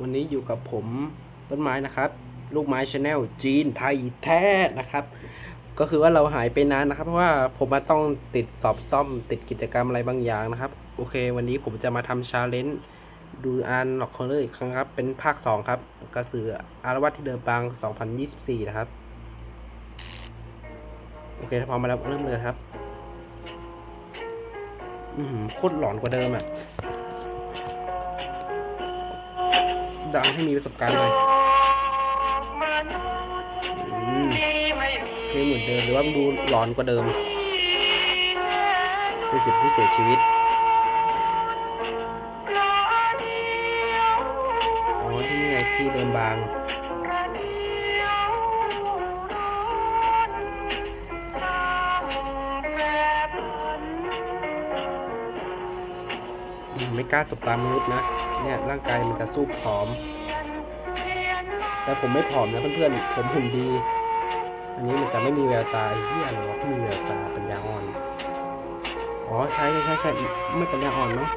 วันนี้อยู่กับผมต้นไม้นะครับ ลูกไม้ชาแนลจีนไทยแท้นะครับ ก็คือว่าเราหายไปนานนะครับ เพราะว่าผมมาต้องติดสอบซ่อม ติดกิจกรรมอะไรบางอย่างนะครับ โอเค วันนี้ผมจะมาทำชาเลนจ์ดูอันหลอกคอร์เลอร์อีกครั้งครับ เป็นภาค 2 ครับ กระสืออารวัตที่เดิมบาง 2024 นะครับ โอเคถ้าพร้อมมาแล้วเริ่มเลยครับ อือหือโคตรหลอนกว่าเดิมอะ ดังให้มีประสบการณ์เลยอืมเพลงเหมือนเดิมหรือว่ามันดูหลอนกว่าเดิมคือสิบผู้เสียชีวิตอ๋อที่นี่ไงที่เดิมบางอืมไม่กล้าสบตามนุษย์นะ เนี่ยร่างกายมันจะสู้ผอม แต่ผมไม่ผอมนะเพื่อนๆ ผมหุ่นดี อันนี้มันจะไม่มีแววตาเหี้ยอะไรวะไม่มีแววตาปัญญาอ่อน อ๋อใช่ใช่ใช่ใช่ไม่ปัญญาอ่อนเนาะ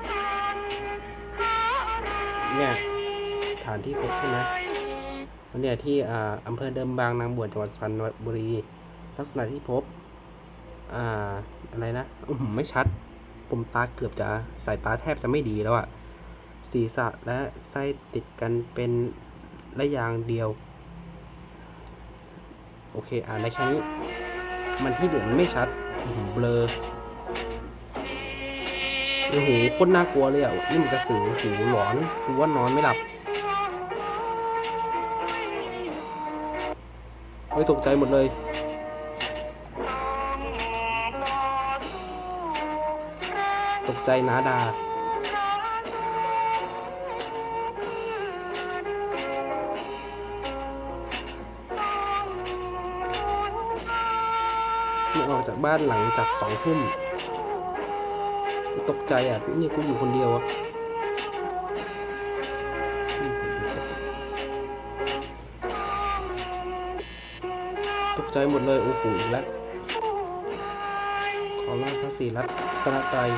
เนี่ยสถานที่พบใช่ไหมวันเนี่ยที่อ่าอำเภอเดิมบางนางบวชจังหวัดสุพรรณบุรี ลักษณะที่พบ อ่าอะไรนะอืมไม่ชัดผมตาเกือบจะสายตาแทบจะไม่ดีแล้วอะ ศีรษะและไส้ติดกันเป็นระยางเดียว โอเค อ่านได้แค่นี้ มันที่เหลือมันไม่ชัดอื้อหือเบลอโอ้โหโคตรน่ากลัวเลยอะ นี่มันกระสือโอ้โหหลอนกูว่านอนไม่หลับไม่ตกใจหมดเลย ตกใจนาดา ออกจากบ้านหลังจากสองทุ่มกูตกใจอะนี่กูอยู่คนเดียวอะตกใจหมดเลย โอ้โหอีกแล้ว ขอลาพระศรีรัตนตรัย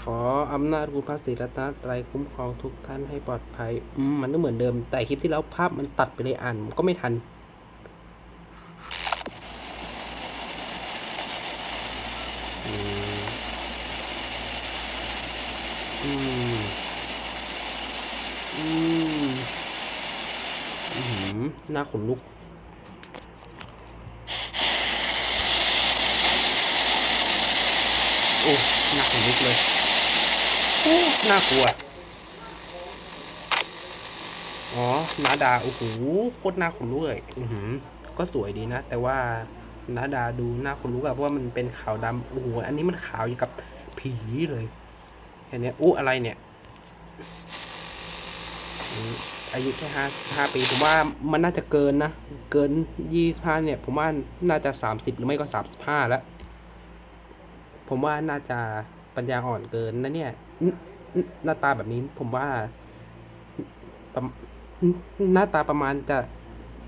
ขออำนาจคุณพระศรีรัตนตรัยคุ้มครองทุกท่านให้ปลอดภัยมมันก็เหมือนเดิม แต่คลิปที่แล้วภาพมันตัดไปเลยอ่านก็ไม่ทัน อืมอืมหน้าขนลุก โอ้หน้าขนลุกเลยโอ้น่ากลัว อ๋อนาดา โอ้โห โคตรน่าขนลุกเลย อือหือ ก็สวยดีนะ แต่ว่านาดาดูน่าขนลุกอะเพราะว่ามันเป็นขาวดำโอ้โห อันนี้มันขาวอยู่กับผีเลยเห็นเนี้ยอู้อะไรเนี่ย อายุแค่ห้าห้าปี ผมว่ามันน่าจะเกินนะ เกินยี่สิบห้าเนี่ย ผมว่าน่าจะสามสิบหรือไม่ก็สามสิบห้าแล้ว ผมว่าน่าจะปัญญาอ่อนเกินนะเนี่ย หน้าตาแบบนี้ผมว่า หน้าตาประมาณจะ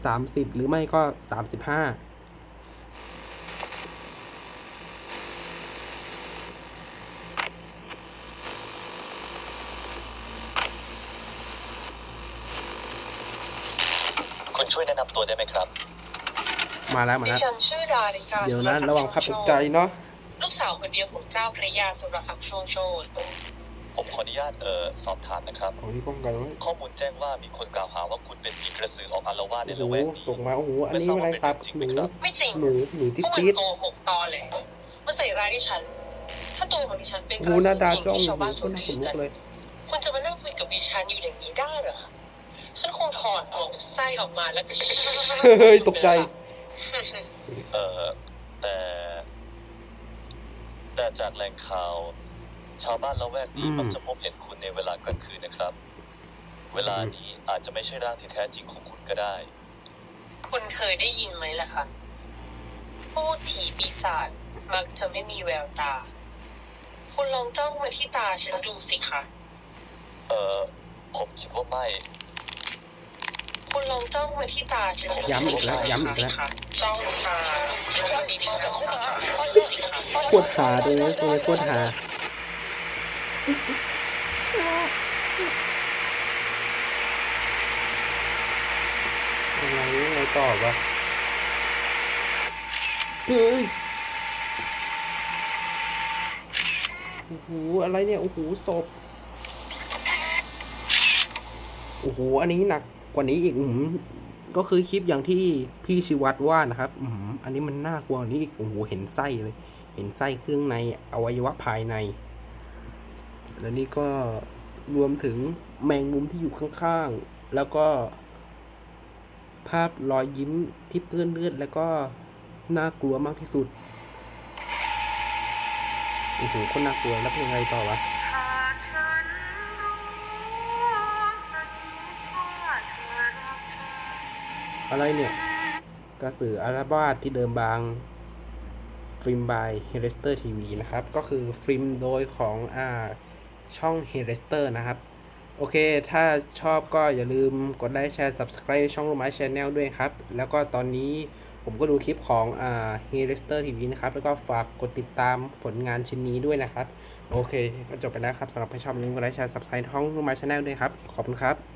สามสิบหรือไม่ก็สามสิบห้า คุณช่วยแนะนำตัวได้ไหมครับ มาแล้วมาดิแล้วฉันชื่อดาริกาเดี๋ยวสุนะศักดิ์ระวังภาพตโชกติใจเนาะลูกสาวคนเดียวของเจ้าพระยาสุรศักดิ์โชติโชตผมขออนุญาตเอ่อสอบถามนะครับของที่ป้องกันไว้ข้อมูลแจ้งว่ามีคนกล่าวหาว่าคุณเป็นผีกระสือออกอารวาสในโอ้โหละแวกนี้ตกมาโอ้โหอันนี้อะไรครับหนูไม่จริงหนูหนูพจิ๊วดกมันจิ๊ด โกหกตอแหลมาใส่ร้ายดิฉัน ถ้าตัวของดิฉันเป็นกโอ้ระโหสืนาอดาจริงจ้องที่หนูชาวบ้านคเขานลืขนอลุกักนเลยคุณจะมานั่งคุยกับดิฉันอยู่อย่างนี้ได้เหรอคะ ฉันคงถอดออกไส้ออกมาแล้วก็เฮ้ยตกใจ เอ่อแต่ แต่จากแหล่งข่าว ชาวบ้านละแวกนี้อืม มักจะพบเห็นคุณในเวลากลางคืนนะครับ เวลานี้อาจจะไม่ใช่ร่างที่แท้จริงของคุณก็ได้ คุณเคยได้ยินไหมล่ะคะพูดผีปีศาจมักจะไม่มีแววตา คุณลองจ้องมาที่ตาฉันดูสิคะ เอ่อผมคิดว่าไม่ คุณลองจ้องมาที่ตาฉันดูย้ำอีกแล้วย้ำอีกแล้วสิคะจ้องตาฉันดูดีๆนะสิคะสิคะโคตรหาตรงนี้ตรงนี้โคตรหา ยังไงยังไงต่อวะเฮ้ยโอ้โหอะไรเนี่ย โอ้โหศพ โอ้โห อันนี้หนัก กว่านี้อีกอือหือก็คือคลิปอย่างที่พี่ชิวัตว่านะครับอือหืออันนี้มันน่ากลัวนี้อีกโอ้โหเห็นไส้เลย เห็นไส้เครื่องในอวัยวะภายใน และนี่ก็รวมถึงแมงมุมที่อยู่ข้างๆ แล้วก็ ภาพรอยยิ้มที่เปื้อนเลือดแล้วก็น่ากลัวมากที่สุดโอ้โหคนน่ากลัวแล้วเป็นยังไงต่อวะ อะไรเนี่ย กระสืออาราบาดที่เดิมบาง ฟิล์มบายเฮเลสเตอร์ทีวีนะครับ ก็คือฟิล์มโดยของอ่าช่องเฮเลสเตอร์นะครับ โอเค ถ้าชอบก็อย่าลืมกดไลค์แชร์ Subscribe ช่องลูกไม้ชแนลด้วยครับ แล้วก็ตอนนี้ผมก็ดูคลิปของอ่าเฮเลสเตอร์ทีวีนะครับ แล้วก็ฝากกดติดตามผลงานชิ้นนี้ด้วยนะครับ โอเค ก็จบไปแล้วครับสำหรับใครชอบอย่าลืมกดไลค์แชร์ Subscribe ช่องลูกไม้ชแนลด้วยครับ ขอบคุณครับ